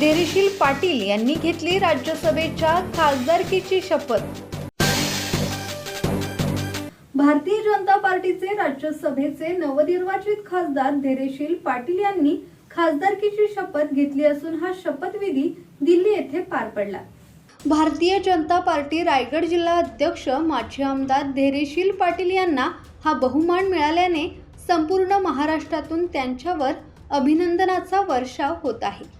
धैर्यशील पाटील यांनी घेतली राज्यसभेच्या खासदारकीची शपथ. भारतीय जनता पार्टीचे राज्यसभेचे नवनिर्वाचित खासदार धैर्यशील पाटील यांनी खासदारकीची शपथ घेतली असून हा शपथविधी दिल्ली येथे पार पडला. भारतीय जनता पार्टी रायगड जिल्हा अध्यक्ष माजी आमदार धैर्यशील पाटील यांना हा बहुमान मिळाल्याने संपूर्ण महाराष्ट्रातून त्यांच्यावर अभिनंदनाचा वर्षाव होत आहे.